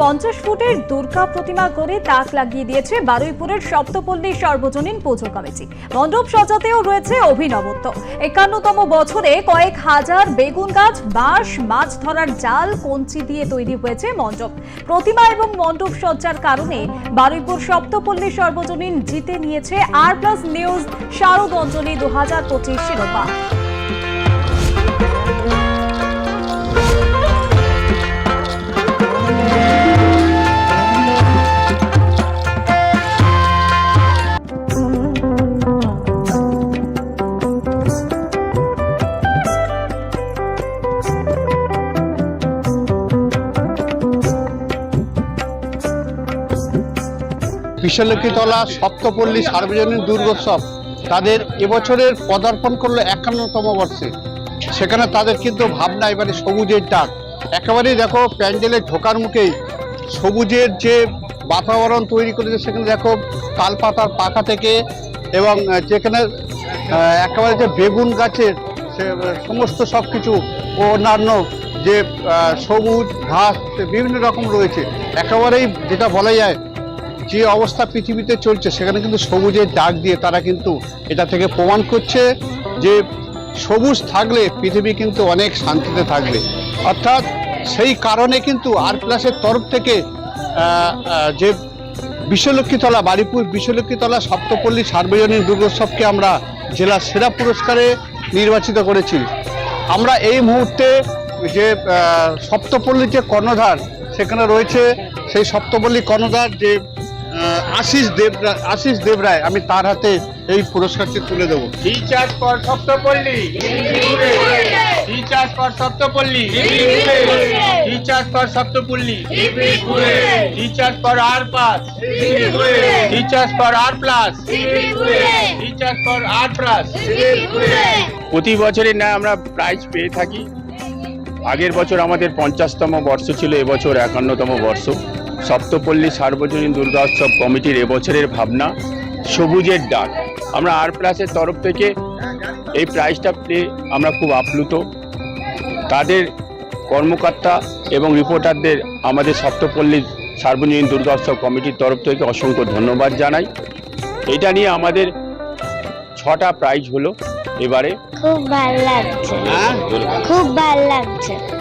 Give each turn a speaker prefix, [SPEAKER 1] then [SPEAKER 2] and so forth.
[SPEAKER 1] পঞ্চাশ ফুটের দুর্গা প্রতিমা করে তাক লাগিয়ে দিয়েছে বারুইপুরের সপ্তপল্লী সর্বজনীন পুজো কমিটি। মণ্ডপ সাজাতেও রয়েছে অভিনবত্ব। একান্নতম বছরে কয়েক হাজার বেগুন গাছ, বাঁশ, মাছ ধরার জাল, কঞ্চি দিয়ে তৈরি হয়েছে মণ্ডপ। প্রতিমা এবং মণ্ডপ সজ্জার কারণে বারুইপুর সপ্তপল্লী সর্বজনীন জিতে নিয়েছে আর প্লাস নিউজ শারদ অঞ্জলি দু হাজার পঁচিশ শিরোপা।
[SPEAKER 2] বিশ্বলক্ষ্মীতলা সপ্তপল্লী, সার্বজনীন দুর্গোৎসব তাদের এবছরের পদার্পণ করল একান্নতম বর্ষে। সেখানে তাদের কিন্তু ভাবনা এবারে সবুজের ডাক। একেবারেই দেখো প্যান্ডেলের ঢোকার মুখেই সবুজের যে বাতাবরণ তৈরি করেছে, সেখানে দেখো তালপাতার পাখা থেকে এবং যেখানে একেবারে যে বেগুন গাছের সে, সমস্ত সব কিছু অন্যান্য যে সবুজ ঘাস, বিভিন্ন রকম রয়েছে। একেবারেই যেটা বলা যায় যে অবস্থা পৃথিবীতে চলছে, সেখানে কিন্তু সবুজের ডাক দিয়ে তারা কিন্তু এটা থেকে প্রমাণ করছে যে সবুজ থাকলে পৃথিবী কিন্তু অনেক শান্তিতে থাকবে। অর্থাৎ সেই কারণে কিন্তু আর প্লাসের তরফ থেকে যে বিশ্বলক্ষ্মীতলা বাড়িপুর বিশ্বলক্ষ্মীতলা সপ্তপল্লী সার্বজনীন দুর্গোৎসবকে আমরা জেলা সেরা পুরস্কারে নির্বাচিত করেছি। আমরা এই মুহূর্তে যে সপ্তপল্লীর যে কর্ণধার, সেখানে রয়েছে, সেই সপ্তপল্লী কর্ণধার যে আশিস দেব আশিস দেবরায় আমি তার হাতে এই পুরস্কারটি তুলে দেবো।
[SPEAKER 3] Recharge for Saptapalli. Recharge for Saptapalli. Recharge for Saptapalli. Recharge for R plus recharge for R plus. Recharge for R plus. প্রতি বছরের ন্যায় আমরা প্রাইজ পেয়ে থাকি। আগের বছর আমাদের পঞ্চাশতম বর্ষ ছিল, এবছর একান্নতম বর্ষ। সপ্তপল্লী সার্বজনীন দুর্গা উৎসব কমিটির এবছরের ভাবনা সবুজের ডাক। আমরা আর প্লাসের তরফ থেকে এই প্রাইজটা পেয়ে আমরা খুব আপ্লুত। তাদের কর্মকর্তা এবং রিপোর্টারদের আমাদের সপ্তপল্লী সার্বজনীন দুর্গা উৎসব কমিটির তরফ থেকে অসংখ্য ধন্যবাদ জানাই। এটা নিয়ে আমাদের ছটা প্রাইজ হলো এবারে।
[SPEAKER 4] খুব ভালো লাগছে।
[SPEAKER 2] হ্যাঁ?
[SPEAKER 4] খুব ভালো লাগছে।